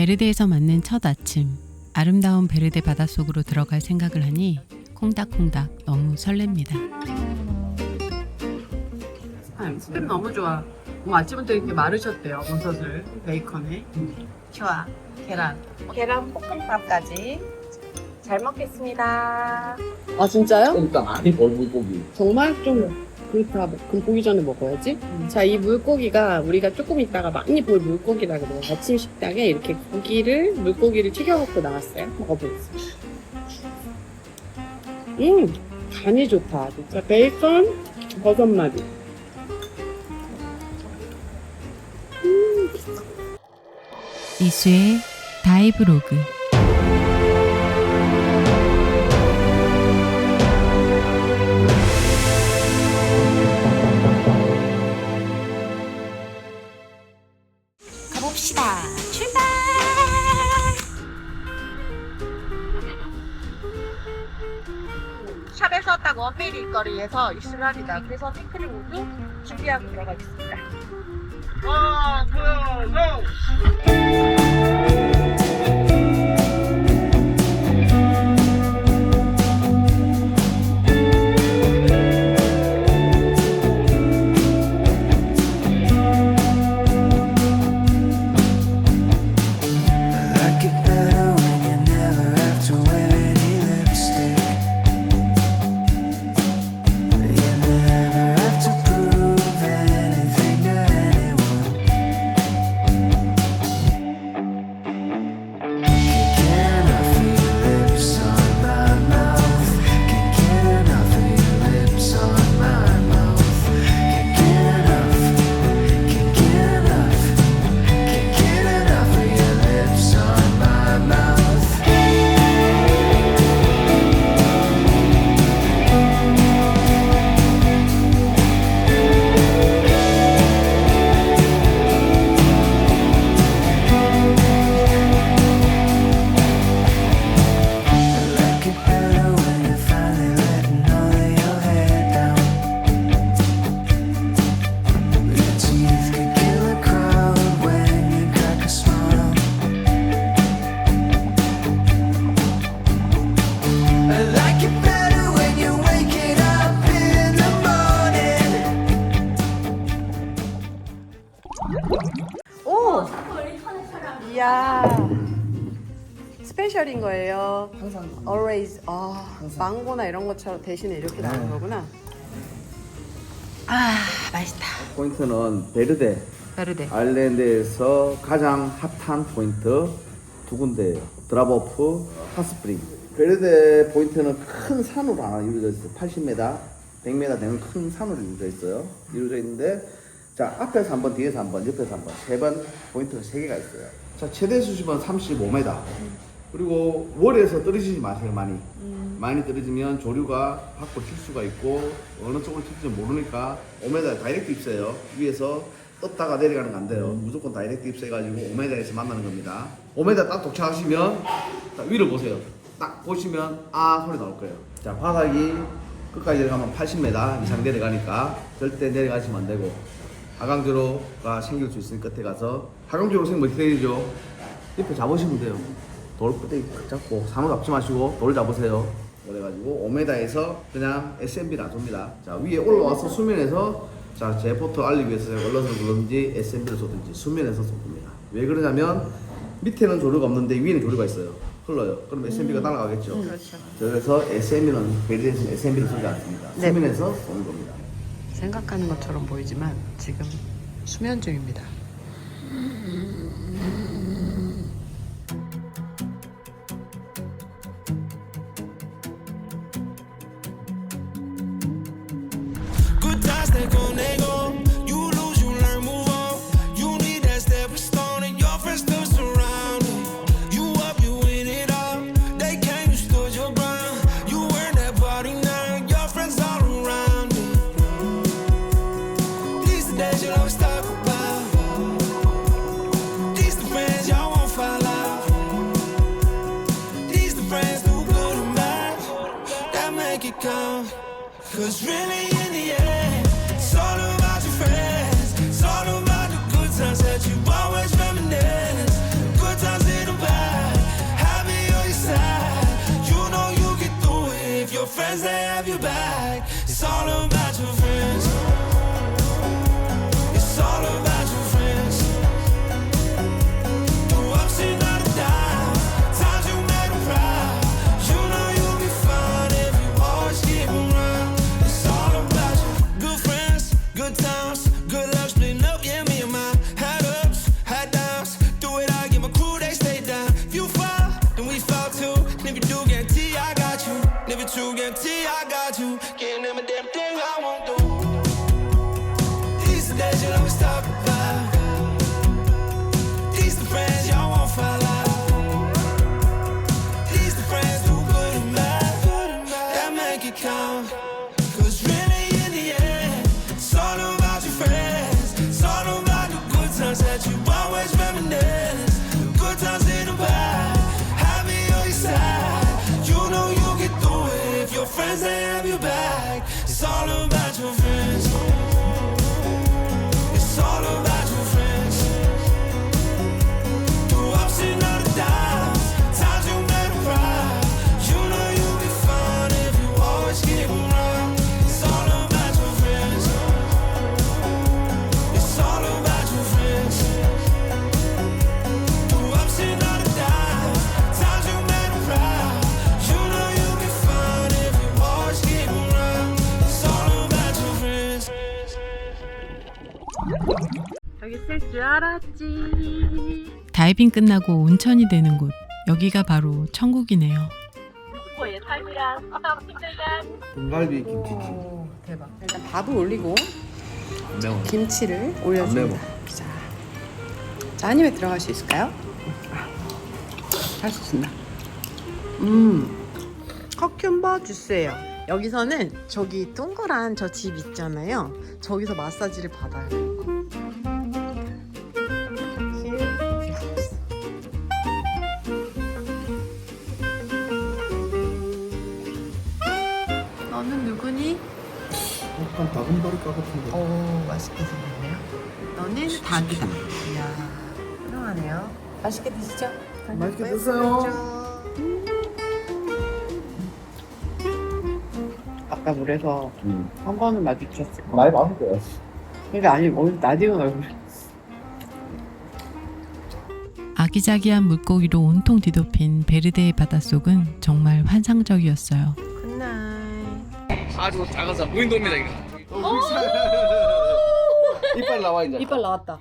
베르데에서 맞는 첫 아침. 아름다운 베르데 바닷속으로 들어갈 생각을 하니 콩닥콩닥 너무 설렙니다. 스팸 너무 좋아. 뭐 아침부터 이렇게 마르셨대요. 버섯을 베이컨에. 좋아. 계란. 계란 볶음밥까지 잘 먹겠습니다. 아 진짜요? 그러니까 많이 벌 물고기. 정말 좀 그렇다. 그럼 보기 전에 먹어야지. 자, 이 물고기가 우리가 조금 있다가 많이 볼 물고기라 그래요. 아침 식당에 이렇게 고기를 물고기를 튀겨갖고 나왔어요. 먹어보겠습니다. 음, 간이 좋다. 진짜 베이컨, 버섯 맛이. 음. 이수의 다이브로그. 가봅시다. 출발! 샵에서 딱 원베일 일거리에서 입수를 합니다. 그래서 핑크를 모두 준비하고 들어가겠습니다. like 야. 스페셜인 거예요. 항상 always. 아, 망고나 이런 것처럼 대신에 이렇게 나오는 거구나. 아, 맛있다. 포인트는 베르데 베르데. 아일랜드에서 가장 핫한 포인트 두 군데예요. 드라보프, 핫스프링. 베르데 포인트는 큰 산으로 하나 이루어져 있어요. 80m, 100m 되는 큰 산으로 이루어져 있어요. 이루어져 있는데 자 앞에서 한 번, 뒤에서 한 번, 옆에서 한 번, 세 번 포인트가 세 개가 있어요. 자 최대 수심은 35m. 그리고 월에서 떨어지지 마세요 많이. 많이 떨어지면 조류가 밖으로 튈 수가 있고 어느 쪽으로 튈지 모르니까 5m 다이렉트 입세요. 위에서 떴다가 내려가는 거안 돼요. 무조건 다이렉트 입세해가지고 5m에서 만나는 겁니다. 5m 딱 도착하시면 딱 위를 보세요. 딱 보시면 아 소리 나올 거예요. 자 바닥이 끝까지 내려가면 80m 이상 내려가니까 절대 내려가시면 안 되고 하강조로가 생길 수 있으니 끝에 가서 하강조로 생기면 어떻게 되죠? 옆에 잡으시면 돼요. 돌 끄대기 딱 잡고 산호 잡지 마시고 돌 잡으세요. 그래가지고 5m에서 그냥 SMB 놔줍니다. 자 위에 올라와서 수면에서 자 제 포트 알리기 위해서 얼럿을 굴렀는지 SMB를 쏘든지 수면에서 쏩니다. 왜 그러냐면 밑에는 조류가 없는데 위에는 조류가 있어요. 흘러요. 그럼 SMB가 따라가겠죠. 그렇죠. 그래서 SMB는 베리에서 SMB를 쏘지 않습니다. 네. 수면에서 쏘는 겁니다. 생각하는 것처럼 보이지만 지금 수면 중입니다. It's really in the end. It's all about your friends. It's all about the good times that you always reminisce. Good times in the bad, happy. You know you get through it if your friends they have your back. It's all about your you. Guarantee I got you. Friends they have your back. It's all about 줄 알았지. 다이빙 끝나고 온천이 되는 곳. 여기가 바로 천국이네요. 뭐의 삶이란 힘들다. 등갈비 김치찜. 오, 대박. 일단 밥을 올리고 안 매워. 김치를. 올려줍니다. 자, 자, 한 입에 들어갈 수 있을까요? 할 수 있습니다. 음, 커큐ම්버 주스예요. 여기서는 저기 동그란 저 집 있잖아요. 저기서 마사지를 받아요. 다금바리과 같은데. 오 맛있게 생겼네요. 너는 닭이다. 이야 훌륭하네요. 맛있게 드시죠. 맛있게 드세요. 아까 물에서 음. 한 번은 마주쳤을 거. 많이 많은 거야. 그러니까 아니 오늘 나디은 얼굴. 아기자기한 물고기로 온통 뒤덮인 베르데의 바닷속은 정말 환상적이었어요. 굿나잇. 아주 작아서 무인도입니다 이거. 이빨 나와 이제. 이빨 나왔다.